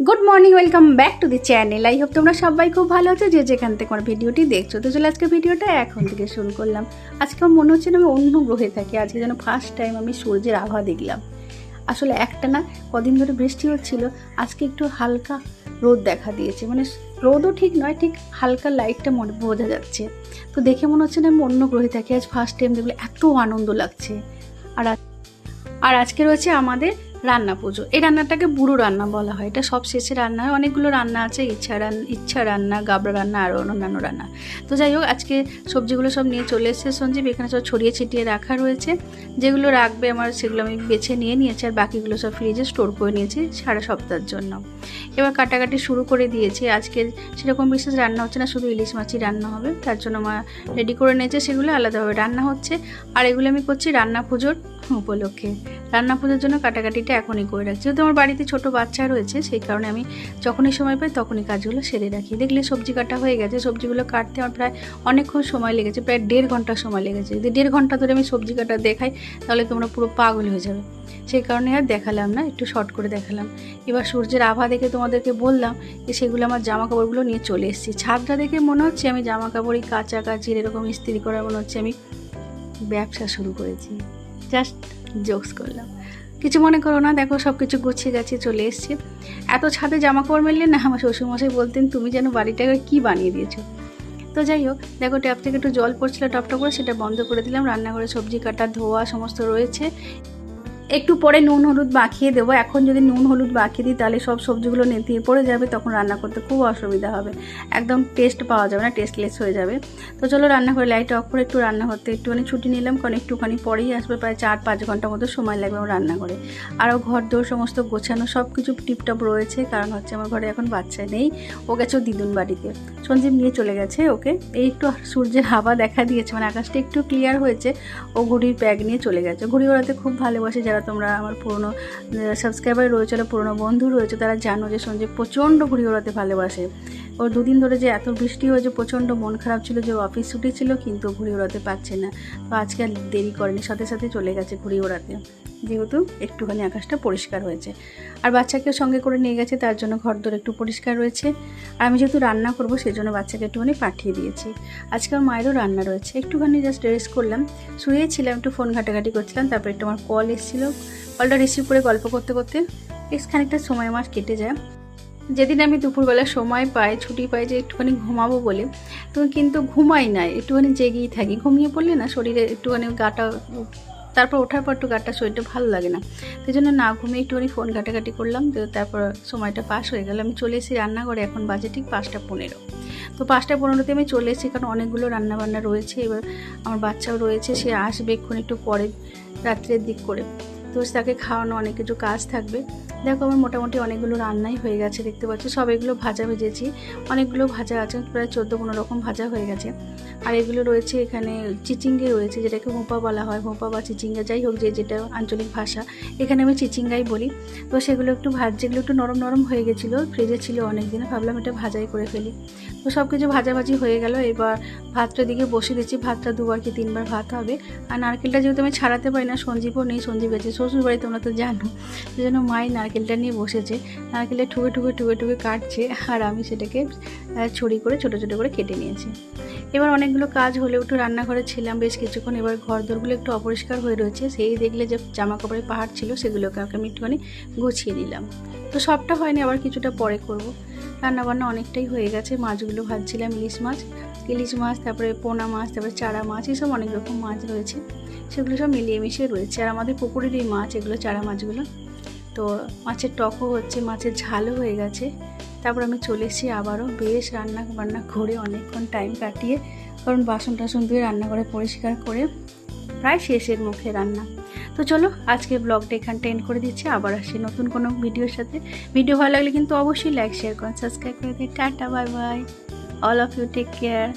Good morning welcome back to the channel I hope তোমরা সবাই খুব ভালো আছো, যে যেখান থেকে আমার ভিডিওটি দেখছ। তো চলে আজকে ভিডিওটা এখন থেকে শুরু করলাম। আজকে আমার মনে হচ্ছে না আমি অন্য গ্রহে থাকি, আজকে যেন ফার্স্ট টাইম আমি সূর্যের আভা দেখলাম। আসলে একটা না, কদিন ধরে বৃষ্টি হচ্ছিল, আজকে একটু হালকা রোদ দেখা দিয়েছে। মানে রোদও ঠিক নয়, ঠিক হালকা লাইটটা মনে বোঝা যাচ্ছে। তো দেখে মনে হচ্ছে না আমি অন্য গ্রহে থাকি, আজ ফার্স্ট টাইম দেখলে এত আনন্দ লাগছে। আর আর আজকে রয়েছে আমাদের রান্না পুজো। এই রান্নাটাকে বুড়ো রান্না বলা হয়। এটা সব শেষে রান্না হয়। অনেকগুলো রান্না আছে। ইচ্ছা রান্না ইচ্ছা রান্না, গাবড়া রান্না আরও অন্যান্য রান্না। তো যাই হোক, আজকে সবজিগুলো সব নিয়ে চলে এসেছে সঞ্জীব। এখানে সব ছড়িয়ে ছিটিয়ে রাখা রয়েছে। যেগুলো রাখবে আমার, সেগুলো আমি বেছে নিয়ে নিয়েছি আর বাকিগুলো সব ফ্রিজে স্টোর করে নিয়েছি সারা সপ্তাহের জন্য। এবার কাটাকাটি শুরু করে দিয়েছি। আজকে সেরকম বিশেষ রান্না হচ্ছে না, শুধু ইলিশ মাছই রান্না হবে। তার জন্য মা রেডি করে নিয়েছে। সেগুলো আলাদাভাবে রান্না হচ্ছে। আর এগুলো আমি করছি রান্না পুজোর। উপলক্ষে। রান্না পুজোর জন্য কাটাকাটিটা এখনই করে রাখছি। যেহেতু আমার বাড়িতে ছোট বাচ্চা রয়েছে, সেই কারণে আমি যখনই সময় পাই তখনই কাজগুলো সেরে রাখি। দেখলে সবজি কাটা হয়ে গেছে, সবজিগুলো কাটতে আমার প্রায় অনেকক্ষণ সময় লেগেছে, প্রায় দেড় ঘণ্টা সময় লেগেছে। যদি দেড় ঘণ্টা ধরে আমি সবজি কাটা দেখাই তাহলে তোমরা পুরো পাগল হয়ে যাবে। সেই কারণে আর দেখালাম না, একটু শর্ট করে দেখালাম। এবার সূর্যের আভা দেখে তোমাদেরকে বললাম যে সেগুলো আমার জামা কাপড়গুলো নিয়ে চলে এসেছি। ছাদটা দেখে মনে হচ্ছে আমি জামা কাপড়ই কাচাকাচির এরকম ইস্ত্রি করার মনে হচ্ছে আমি ব্যবসা শুরু করেছি। জাস্ট জোকস করলাম। কিছু মনে করো না, দেখো সব কিছু গুছিয়ে গাছিয়ে চলে এসছে। এত ছাদে জামা কাপড় মেললে না, আমার শ্বশুরমশাই বলতেন, তুমি যেন বাড়িটাকে কী বানিয়ে দিয়েছ? তো যাই হোক, দেখো ট্যাপ থেকে একটু জল পড়ছিল টপটা করে সেটা বন্ধ করে দিলাম। রান্নাঘরে সবজি কাটা, ধোয়া সমস্ত রয়েছে। একটু পরে নুন, হলুদ মাখিয়ে দেবো। এখন যদি নুন, হলুদ মাখিয়ে দিই, তাহলে সব সবজিগুলো নেতিয়ে পড়ে যাবে, তখন রান্না করতে খুব অসুবিধা হবে। একদম টেস্ট পাওয়া যাবে না টেস্টলেস হয়ে যাবে। তো চলো রান্না করে লাইট অফ করে একটু রান্না করতে একটুখানি ছুটি নিলাম, কারণ একটুখানি পরেই আসবে, প্রায় চার, পাঁচ ঘণ্টা মতো সময় লাগবে আমার রান্না করে আরও ঘর দোর সমস্ত গোছানো সব কিছু টিপটপ রয়েছে, কারণ হচ্ছে আমার ঘরে এখন বাচ্চা নেই। ও গেছে দিদুন বাড়িতে। সঞ্জীব নিয়ে চলে গেছে ওকে। এই একটু সূর্যের হাওয়া দেখা দিয়েছে মানে আকাশটা একটু ক্লিয়ার হয়েছে। ও ঘুড়ির ব্যাগ নিয়ে চলে গেছে। ঘুড়ি ওড়াতে খুব ভালোবাসে যারা তোমরা আমার পুরনো সাবস্ক্রাইবার রয়েছে পুরনো বন্ধু রয়েছে, তারা জানো যে সঞ্জীব প্রচণ্ড ঘুড়ি ওড়াতে ভালোবাসে। ওর দুদিন ধরে যে এত বৃষ্টি হয়েছে, প্রচণ্ড মন খারাপ ছিল যে অফিস ছুটি ছিল, কিন্তু ঘুড়ি ওড়াতে পারছে না। তো আজকে আর দেরি করেনি, সাথে সাথে চলে গেছে ঘুড়ি ওড়াতে যেহেতু একটুখানি আকাশটা পরিষ্কার হয়েছে। আর বাচ্চাকে সঙ্গে করে নিয়ে গেছে, তার জন্য ঘর দর একটু পরিষ্কার রয়েছে। আর আমি যেহেতু রান্না করব সেই জন্য বাচ্চাকে একটুখানি পাঠিয়ে দিয়েছি। আজকে আমার মায়েরও রান্না রয়েছে। একটুখানি জাস্ট রেস্ট করলাম। শুয়েছিলাম, একটু ফোন ঘাটাঘাটি করছিলাম, তারপর একটু আমার কল এসেছিল। কলটা রিসিভ করে গল্প করতে করতে বেশ খানিকটা সময় আমার কেটে যায়। যেদিন আমি দুপুরবেলা সময় পাই, ছুটি পাই যে একটুখানি ঘুমাবো বলে, তো কিন্তু ঘুমাই নাই একটুখানি জেগেই থাকি। ঘুমিয়ে পড়লে না শরীরে একটুখানি গাটা তারপর ওঠার পর একটু গাটা শরীরটা ভালো লাগে না। সেই জন্য না ঘুমিয়ে একটুখানি ফোন ঘাটাঘাটি করলাম, তো তারপর সময়টা পাস হয়ে গেল। আমি চলে এসেছি রান্নাঘরে, এখন বাজে ঠিক পাঁচটা পনেরো। তো পাঁচটা পনেরোতে আমি চলে এসেছি, কারণ অনেকগুলো রান্নাবান্না রয়েছে। এবার আমার বাচ্চাও রয়েছে, সে আসবে এক্ষুনি একটু পরে রাত্রের দিক করে। তো তাকে খাওয়ানো অনেক কিছু কাজ থাকবে। দেখো আমার মোটামুটি অনেকগুলো রান্নাই হয়ে গেছে, দেখতে পাচ্ছ? সব এগুলো ভাজা ভেজেছি। অনেকগুলো ভাজা আছে, প্রায় চোদ্দ পনেরো রকম ভাজা হয়ে গেছে। আর এগুলো রয়েছে এখানে চিচিঙ্গে রয়েছে, যেটাকে ভোপা বলা হয় ভোপা বা চিচিঙ্গা, যাই হোক যে যেটা আঞ্চলিক ভাষা। এখানে আমি চিচিঙ্গাই বলি। তো সেগুলো একটু ভাজ, যেগুলো একটু নরম নরম হয়ে গেছিল, ফ্রিজে ছিল অনেক দিন ভাবলাম এটা ভাজাই করে ফেলি। তো সব কিছু ভাজাভাজি হয়ে গেল, এবার ভাতটা দিকে বসে দিচ্ছি। ভাতটা দুবার কি তিনবার ভাত হবে। আর নারকেলটা যেহেতু আমি ছাড়াতে পারি না, সঞ্জীবও নেই, সঞ্জীব গেছে শ্বশুর বাড়ি তোমরা তো জানো সেই জন্য মাই নারকেলটা নিয়ে বসেছে। নারকেলটা ঠুকে ঠুকে ঠুকে ঠুকে কাটছে, আর আমি সেটাকে ছড়ি করে ছোটো ছোটো করে কেটে নিয়েছি। এবার অনেকগুলো কাজ হলে একটু রান্নাঘরে ছিলাম, বেশ কিছুক্ষণ। এবার ঘর দরগুলো একটু অপরিষ্কার হয়ে রয়েছে, সেই দেখলে যে জামা কাপড়ের পাহাড় ছিল সেগুলোকে আমি একটুখানি গুছিয়ে দিলাম তো সবটা হয়নি, আবার কিছুটা পরে করব। রান্নাবান্না অনেকটাই হয়ে গেছে, মাছগুলো ভাজছিলাম, ইলিশ মাছ ইলিশ মাছ, তারপরে পোনা মাছ, তারপরে চারা মাছ, এসব অনেক রকম মাছ রয়েছে, সেগুলো সব মিলিয়ে মিশিয়ে রয়েছে। আর আমাদের পুকুরের এই মাছ, এগুলো চারা মাছগুলো, তো মাছের টকও হচ্ছে, মাছের ঝালও হয়ে গেছে। তারপর আমি চলে এসেছি আবারও। বেশ রান্না বান্না করে অনেকক্ষণ টাইম কাটিয়ে কারণ বাসন টাসন ধুয়ে রান্না করে পরিষ্কার করে প্রায় শেষের মুখে রান্না। তো চলো, আজকে ব্লগটা এখানটা এন্ড করে দিচ্ছি। আবার আসি নতুন কোনো ভিডিওর সাথে। ভিডিও ভালো লাগলে কিন্তু অবশ্যই লাইক শেয়ার করুন সাবস্ক্রাইব করে দিন tata bye bye all of you take care